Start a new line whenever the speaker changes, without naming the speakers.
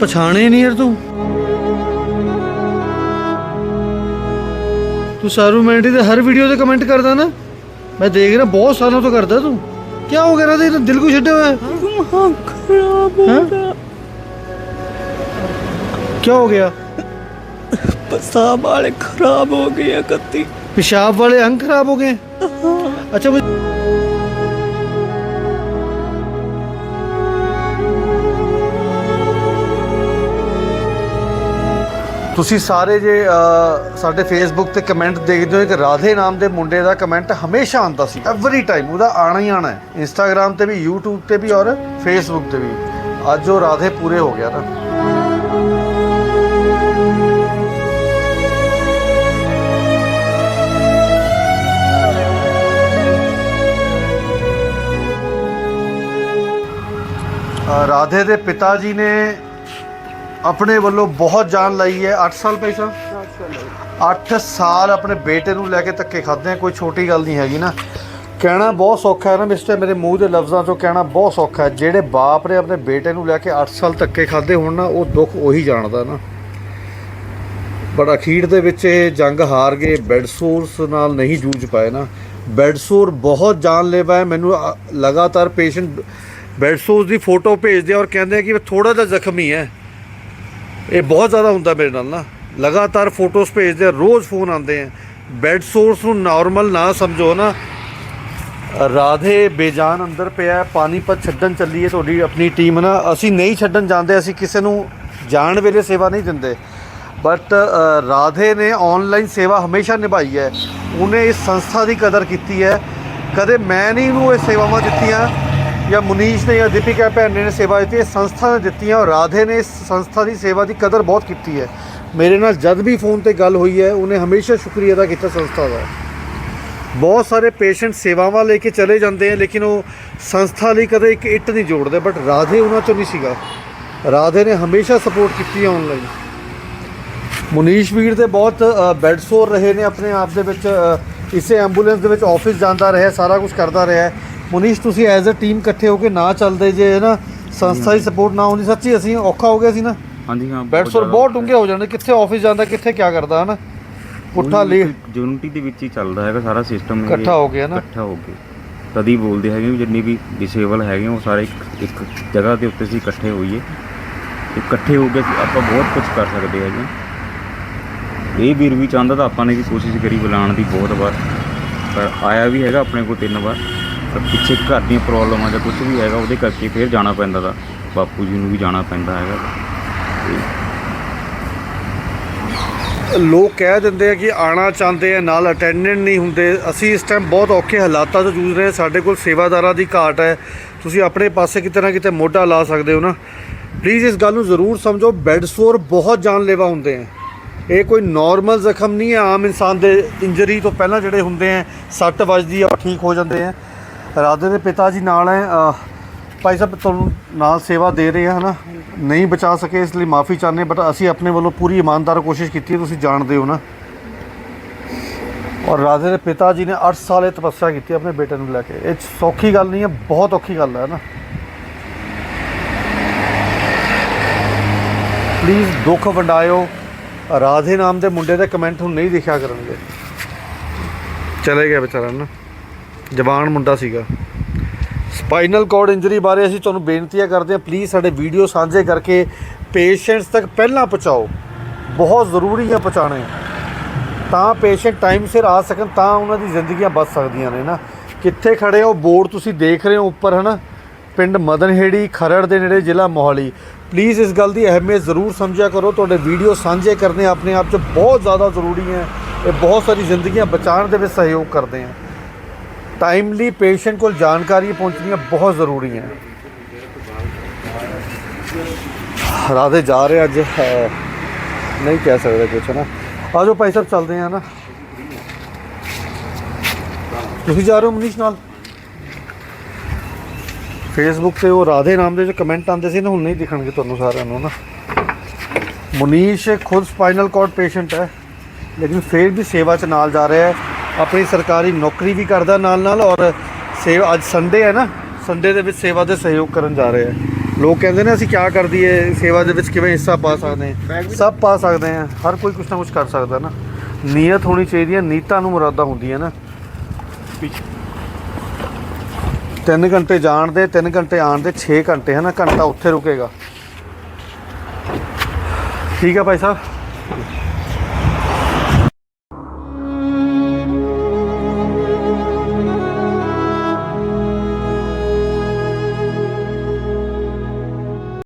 ਪਛਾਣੇ ਨਹੀਂ ਯਾਰ ਤੂੰ। ਤੂੰ ਸਾਰੂ ਮੈਂਟੀ ਦੇ ਹਰ ਵੀਡੀਓ ਤੇ ਕਮੈਂਟ ਕਰਦਾ ਨਾ। ਮੈਂ ਦੇਖ ਰਿਹਾ ਬਹੁਤ ਸਾਲਾਂ ਤੋਂ ਕਰਦਾ ਤੂੰ। ਕੀ ਹੋ ਗਿਆ ਤੇ ਦਿਲ ਕੋ ਛੱਡਿਆ ਹੋਇਆ?
ਦਿਮਾਗ ਖਰਾਬ
ਹੋ?
ਗਿਆ
ਕੀ ਹੋ ਗਿਆ?
ਪਿਸ਼ਾਬ ਵਾਲੇ ਖਰਾਬ ਹੋ ਗਏ
ਕੱਤੀ। ਪਿਸ਼ਾਬ ਵਾਲੇ ਅੰਗ ਖਰਾਬ ਹੋ ਗਏ? ਅੱਛਾ ਤੁਸੀਂ ਸਾਰੇ ਜੇ ਸਾਡੇ ਫੇਸਬੁੱਕ ਤੇ ਕਮੈਂਟ ਦੇਖਦੇ ਹੋ, ਇੱਕ ਰਾਧੇ ਨਾਮ ਦੇ ਮੁੰਡੇ ਦਾ ਕਮੈਂਟ ਹਮੇਸ਼ਾ ਆਉਂਦਾ ਸੀ। ਐਵਰੀ ਟਾਈਮ ਉਹਦਾ ਆਣਾ ਹੀ ਆਣਾ ਹੈ। ਇੰਸਟਾਗ੍ਰam ਤੇ ਵੀ, YouTube ਤੇ ਵੀ ਔਰ ਫੇਸਬੁੱਕ ਤੇ ਵੀ। ਅੱਜ ਉਹ ਰਾਧੇ ਪੂਰੇ ਹੋ ਗਿਆ ਨਾ। ਰਾਧੇ ਦੇ ਪਿਤਾ ਜੀ ਨੇ ਆਪਣੇ ਵੱਲੋਂ ਬਹੁਤ ਜਾਨ ਲਾਈ ਹੈ। 8 ਸਾਲ ਪੈਸਾ 8 ਸਾਲ ਆਪਣੇ ਬੇਟੇ ਨੂੰ ਲੈ ਕੇ ਧੱਕੇ ਖਾਦੇ ਆ, ਕੋਈ ਛੋਟੀ ਗੱਲ ਨਹੀਂ ਹੈਗੀ ਨਾ। ਕਹਿਣਾ ਬਹੁਤ ਸੌਖਾ ਹੈ ਨਾ ਮਿਸਟਰ ਮੇਰੇ ਮੂੰਹ ਦੇ ਲਫ਼ਜ਼ਾਂ ਤੋਂ ਕਹਿਣਾ ਬਹੁਤ ਸੌਖਾ ਹੈ। ਜਿਹੜੇ ਬਾਪ ਨੇ ਆਪਣੇ ਬੇਟੇ ਨੂੰ ਲੈ ਕੇ 8 ਸਾਲ ਧੱਕੇ ਖਾਦੇ ਹੋਣ ਨਾ, ਉਹ ਦੁੱਖ ਉਹੀ ਜਾਣਦਾ ਨਾ। ਬਟ ਅਖੀਰ ਦੇ ਵਿੱਚ ਇਹ ਜੰਗ ਹਾਰ ਗਏ ਬੈਡਸੋਰਸ ਨਾਲ ਨਹੀਂ ਜੂਝ ਪਾਏ ਨਾ। ਬੈਡਸੋਰ ਬਹੁਤ ਜਾਨਲੇਵਾ ਹੈ, ਮੈਨੂੰ ਲਗਾਤਾਰ ਪੇਸ਼ੈਂਟ ਬੈਡਸੋਰਸ ਦੀ ਫੋਟੋ ਭੇਜਦੇ ਆ ਔਰ ਕਹਿੰਦੇ ਕਿ ਥੋੜਾ ਜਿਹਾ ਜ਼ਖਮੀ ਹੈ। ਇਹ ਬਹੁਤ ਜ਼ਿਆਦਾ ਹੁੰਦਾ ਮੇਰੇ ਨਾਲ ਨਾ। ਲਗਾਤਾਰ ਫੋਟੋਜ਼ ਭੇਜਦੇ ਆ, ਰੋਜ਼ ਫੋਨ ਆਉਂਦੇ ਆ। ਬੈੱਡ ਸੋਰਸ ਨੂੰ ਨਾਰਮਲ ਨਾ ਸਮਝੋ ਨਾ। ਰਾਧੇ, ਬੇਜਾਨ ਅੰਦਰ ਪਿਆ ਪਾਣੀਪਤ ਛੱਡਣ ਚੱਲੀ ਹੈ ਤੁਹਾਡੀ ਆਪਣੀ ਟੀਮ ਨਾ। ਅਸੀਂ ਨਹੀਂ ਛੱਡਣ ਜਾਂਦੇ, ਅਸੀਂ ਕਿਸੇ ਨੂੰ ਜਾਣ ਵੇਲੇ ਸੇਵਾ ਨਹੀਂ ਦਿੰਦੇ। ਬਟ ਰਾਧੇ ਨੇ ਆਨਲਾਈਨ ਸੇਵਾ ਹਮੇਸ਼ਾ ਨਿਭਾਈ ਹੈ। ਉਹਨੇ ਇਸ ਸੰਸਥਾ ਦੀ ਕਦਰ ਕੀਤੀ ਹੈ। ਕਦੇ ਮੈਂ ਨਹੀਂ ਇਹਨੂੰ ਇਹ ਸੇਵਾਵਾਂ ਦਿੱਤੀਆਂ। ਜਾਂ ਮੁਨੀਸ਼ ਨੇ ਜਾਂ ਦੀਪਿਕਾ ਭੈਣ ਨੇ ਸੇਵਾ ਦਿੱਤੀ ਇਹ ਸੰਸਥਾ ਨੇ ਦਿੱਤੀਆਂ ਔਰ ਰਾਧੇ ਨੇ ਇਸ ਸੰਸਥਾ ਦੀ ਸੇਵਾ ਦੀ ਕਦਰ ਬਹੁਤ ਕੀਤੀ ਹੈ। ਮੇਰੇ ਨਾਲ ਜਦ ਵੀ ਫੋਨ ਤੇ ਗੱਲ ਹੋਈ ਹੈ, ਉਹਨੇ ਹਮੇਸ਼ਾ ਸ਼ੁਕਰੀਆ ਅਦਾ ਕੀਤਾ ਸੰਸਥਾ ਦਾ। ਬਹੁਤ ਸਾਰੇ ਪੇਸ਼ੈਂਟ ਸੇਵਾਵਾਂ ਲੈ ਕੇ ਚਲੇ ਜਾਂਦੇ ਆ ਲੇਕਿਨ ਉਹ ਸੰਸਥਾ ਲਈ ਕਦੇ ਇੱਕ ਇੱਟ ਨਹੀਂ ਜੋੜਦੇ ਬਟ ਰਾਧੇ ਉਹਨਾਂ ਚੋਂ ਨਹੀਂ ਸੀਗਾ। ਰਾਧੇ ਨੇ ਹਮੇਸ਼ਾ ਸਪੋਰਟ ਕੀਤੀ ਹੈ ਆਨਲਾਈਨ ਮੁਨੀਸ਼ ਵੀਰ ਦੇ ਬਹੁਤ ਬੈੱਡ ਸੋਰ ਰਹੇ ਨੇ, ਆਪਣੇ ਆਪ ਦੇ ਵਿੱਚ ਇਸੇ ਐਂਬੂਲੈਂਸ ਦੇ ਵਿੱਚ ਆਫਿਸ ਜਾਂਦਾ ਰਿਹਾ, ਸਾਰਾ ਕੁਝ ਕਰਦਾ ਰਿਹਾ ਮੁਨੀਸ਼ ਤੁਸੀਂ ਐਜ਼ ਅ ਟੀਮ ਇਕੱਠੇ ਹੋ ਕੇ ਨਾ ਚੱਲਦੇ ਜੇ ਨਾ? ਸੰਸਥਾ ਦੀ ਸਪੋਰਟ ਨਾ ਹੁੰਦੀ ਸੱਚੀ ਅਸੀਂ ਔਖਾ ਹੋ ਗਿਆ ਸੀ ਨਾ।
ਹਾਂਜੀ ਹਾਂ
ਬੈੱਡ ਸੋਰ ਬਹੁਤ ਡੂੰਘੇ ਹੋ। ਜਾਂਦੇ ਕਿੱਥੇ ਆਫਿਸ ਜਾਂਦਾ ਕਿੱਥੇ ਕੀ ਕਰਦਾ ਹਨਾ ਪੁੱਠਾ ਲੇ
ਯੂਨਿਟੀ ਦੇ ਵਿੱਚ ਹੀ ਚੱਲਦਾ ਹੈਗਾ ਸਾਰਾ ਸਿਸਟਮ
ਇਕੱਠਾ ਹੋ ਗਿਆ ਨਾ।
ਇਕੱਠਾ ਹੋ ਕੇ ਤਦ ਬੋਲਦੇ ਹੈਗੇ ਵੀ ਜਿੰਨੀ ਵੀ ਡਿਸੇਬਲ ਹੈਗੇ ਉਹ ਸਾਰੇ ਇੱਕ ਜਗ੍ਹਾ ਦੇ ਉੱਤੇ ਅਸੀਂ ਇਕੱਠੇ ਹੋਈਏ। ਇਕੱਠੇ ਹੋ ਕੇ ਆਪਾਂ ਬਹੁਤ ਕੁਝ ਕਰ ਸਕਦੇ ਹੈਗੇ। ਇਹ ਵੀਰ ਵੀ ਚਾਹੁੰਦਾ ਤਾਂ ਆਪਾਂ ਨੇ ਵੀ ਕੋਸ਼ਿਸ਼ ਕਰੀ ਬੁਲਾਉਣ ਦੀ ਬਹੁਤ ਵਾਰ। ਪਰ ਆਇਆ ਵੀ ਹੈਗਾ ਆਪਣੇ ਕੋਲ ਤਿੰਨ ਵਾਰ। ਪਰ ਪਿੱਛੇ ਘਰ ਦੀਆਂ ਪ੍ਰੋਬਲਮਾਂ ਜਾਂ ਕੁਝ ਵੀ ਹੈਗਾ, ਉਹਦੇ ਕਰਕੇ ਫਿਰ ਜਾਣਾ ਪੈਂਦਾ ਦਾ ਬਾਪੂ ਜੀ ਨੂੰ ਵੀ ਜਾਣਾ ਪੈਂਦਾ ਹੈਗਾ।
ਲੋਕ ਕਹਿ ਦਿੰਦੇ ਆ ਕਿ ਆਣਾ ਚਾਹੁੰਦੇ ਆ, ਨਾਲ ਅਟੈਂਡੈਂਟ ਨਹੀਂ ਹੁੰਦੇ। ਅਸੀਂ ਇਸ ਟਾਈਮ ਬਹੁਤ ਔਖੇ ਹਾਲਾਤਾਂ ਤੋਂ ਜੂਝ ਰਹੇ ਹਾਂ। ਸਾਡੇ ਕੋਲ ਸੇਵਾਦਾਰਾਂ ਦੀ ਘਾਟ ਹੈ। ਤੁਸੀਂ ਆਪਣੇ ਪਾਸੇ ਕਿਤੇ ਨਾ ਕਿਤੇ ਮੋਢਾ ਲਾ ਸਕਦੇ ਹੋ ਨਾ। ਪਲੀਜ਼ ਇਸ ਗੱਲ ਨੂੰ ਜ਼ਰੂਰ ਸਮਝੋ। ਬੈੱਡ ਸੋਰ ਬਹੁਤ ਜਾਨਲੇਵਾ ਹੁੰਦੇ ਆ। ਇਹ ਕੋਈ ਨਾਰਮਲ ਜ਼ਖਮ ਨਹੀਂ ਹੈ। ਆਮ ਇਨਸਾਨ ਦੇ ਇੰਜਰੀ ਤੋਂ ਪਹਿਲਾਂ ਜਿਹੜੇ ਹੁੰਦੇ ਆ, ਸੱਟ ਵੱਜਦੀ ਆ, ਉਹ ਠੀਕ ਹੋ ਜਾਂਦੇ ਆ। ਰਾਧੇ ਦੇ ਪਿਤਾ ਜੀ ਨਾਲ ਹੈ ਭਾਈ ਸਾਹਿਬ, ਤੁਹਾਨੂੰ ਨਾਲ ਸੇਵਾ ਦੇ ਰਹੇ ਆ, ਹਨਾ? ਨਹੀਂ ਬਚਾ ਸਕੇ, ਇਸ ਲਈ ਮਾਫੀ ਚਾਹੁੰਦੇ ਬਟ ਅਸੀਂ ਆਪਣੇ ਵੱਲੋਂ ਪੂਰੀ ਇਮਾਨਦਾਰ ਕੋਸ਼ਿਸ਼ ਕੀਤੀ ਹੈ, ਤੁਸੀਂ ਜਾਣਦੇ ਹੋ ਨਾ ਔਰ ਰਾਧੇ ਦੇ ਪਿਤਾ ਜੀ ਨੇ 8 ਸਾਲ ਇਹ ਤਪੱਸਿਆ ਕੀਤੀ ਆਪਣੇ ਬੇਟੇ ਨੂੰ ਲੈ ਕੇ। ਇਹ ਸੌਖੀ ਗੱਲ ਨਹੀਂ ਹੈ, ਬਹੁਤ ਔਖੀ ਗੱਲ ਹੈ ਨਾ ਪਲੀਜ਼ ਦੁੱਖ ਵੰਡਾਇਓ। ਰਾਧੇ ਨਾਮ ਦੇ ਮੁੰਡੇ ਦੇ ਕਮੈਂਟ ਹੁਣ ਨਹੀਂ ਦਿਖਿਆ ਕਰਨਗੇ। ਚਲੇ ਗਿਆ ਵਿਚਾਰਾ ਨਾ ਜਵਾਨ ਮੁੰਡਾ ਸੀਗਾ। ਸਪਾਈਨਲ ਕਾਰਡ ਇੰਜਰੀ ਬਾਰੇ ਅਸੀਂ ਤੁਹਾਨੂੰ ਬੇਨਤੀਆਂ ਕਰਦੇ ਹਾਂ। ਪਲੀਜ਼ ਸਾਡੇ ਵੀਡੀਓ ਸਾਂਝੇ ਕਰਕੇ ਪੇਸ਼ੈਂਟਸ ਤੱਕ ਪਹਿਲਾਂ ਪਹੁੰਚਾਓ। ਬਹੁਤ ਜ਼ਰੂਰੀ ਹੈ ਪਹੁੰਚਾਉਣੇ। ਤਾਂ ਪੇਸ਼ੈਂਟ ਟਾਈਮ ਸਿਰ ਆ ਸਕਣ, ਤਾਂ ਉਹਨਾਂ ਦੀ ਜ਼ਿੰਦਗੀਆਂ ਬਚ ਸਕਦੀਆਂ ਨੇ ਨਾ। ਕਿੱਥੇ ਖੜੇ ਹੋ? ਬੋਰਡ ਤੁਸੀਂ ਦੇਖ ਰਹੇ ਹੋ ਉੱਪਰ, ਹਨਾ? ਪਿੰਡ ਮਦਨਹੇੜੀ, ਖਰੜ ਦੇ ਨੇੜੇ ਜ਼ਿਲ੍ਹਾ ਮੋਹਾਲੀ। ਪਲੀਜ਼ ਇਸ ਗੱਲ ਦੀ ਅਹਿਮੀਅਤ ਜ਼ਰੂਰ ਸਮਝਿਆ ਕਰੋ। ਤੁਹਾਡੇ ਵੀਡੀਓ ਸਾਂਝੇ ਕਰਨੇ ਆਪਣੇ ਆਪ 'ਚ ਬਹੁਤ ਜ਼ਿਆਦਾ ਜ਼ਰੂਰੀ ਹੈ। ਇਹ ਬਹੁਤ ਸਾਰੀ ਜ਼ਿੰਦਗੀਆਂ ਬਚਾਉਣ ਦੇ ਵਿੱਚ ਸਹਿਯੋਗ ਕਰਦੇ ਹੈ ਟਾਈਮਲੀ ਪੇਸ਼ੈਂਟ ਕੋਲ ਜਾਣਕਾਰੀ ਪਹੁੰਚਣੀਆਂ ਬਹੁਤ ਜ਼ਰੂਰੀ ਹੈ। ਰਾਧੇ ਜਾ ਰਹੇ ਅੱਜ ਨਹੀਂ ਕਹਿ ਸਕਦੇ ਕੁਛ ਨਾ। ਆਜੋ ਭਾਈ ਸਾਹਿਬ, ਚੱਲਦੇ ਆ ਨਾ। ਤੁਸੀਂ ਜਾ ਰਹੇ ਹੋ ਮਨੀਸ਼ ਨਾਲ? ਫੇਸਬੁੱਕ ਤੇ ਉਹ ਰਾਧੇ ਨਾਮ ਦੇ ਜੋ ਕਮੈਂਟ ਆਉਂਦੇ ਸੀ ਨਾ, ਹੁਣ ਨਹੀਂ ਦਿਖਣਗੇ ਤੁਹਾਨੂੰ ਸਾਰਿਆਂ ਨੂੰ ਨਾ। ਮੁਨੀਸ਼ ਖੁਦ ਸਪਾਈਨਲ ਕਾਰਡ ਪੇਸ਼ੈਂਟ ਹੈ, ਲੇਕਿਨ ਫਿਰ ਵੀ ਸੇਵਾ 'ਚ ਨਾਲ ਜਾ ਰਿਹਾ ਹੈ। ਆਪਣੀ ਸਰਕਾਰੀ ਨੌਕਰੀ ਵੀ ਕਰਦਾ ਨਾਲ ਨਾਲ ਔਰ ਸੇਵਾ ਅੱਜ ਸੰਡੇ ਹੈ ਨਾ ਸੰਡੇ ਦੇ ਵਿੱਚ ਸੇਵਾ ਦੇ ਸਹਿਯੋਗ ਕਰਨ ਜਾ ਰਿਹਾ ਹੈ। ਲੋਕ ਕਹਿੰਦੇ ਨੇ ਅਸੀਂ ਕੀ ਕਰ ਦਈਏ ਸੇਵਾ ਦੇ ਵਿੱਚ ਕਿਵੇਂ ਹਿੱਸਾ ਪਾ ਸਕਦੇ ਹਾਂ? ਸਭ ਪਾ ਸਕਦੇ ਹਾਂ। ਹਰ ਕੋਈ ਕੁਛ ਨਾ ਕੁਛ ਕਰ ਸਕਦਾ ਨਾ। ਨੀਅਤ ਹੋਣੀ ਚਾਹੀਦੀ ਹੈ ਨੀਤਾਂ ਨੂੰ ਮੁਰਾਦਾਂ ਹੁੰਦੀਆਂ ਨਾ। ਤਿੰਨ ਘੰਟੇ ਜਾਣ ਦੇ 3 ਘੰਟੇ ਆਉਣ ਦੇ 6 ਘੰਟੇ ਹੈ ਨਾ ਘੰਟਾ ਉੱਥੇ ਰੁਕੇਗਾ। ਠੀਕ ਹੈ ਭਾਈ ਸਾਹਿਬ।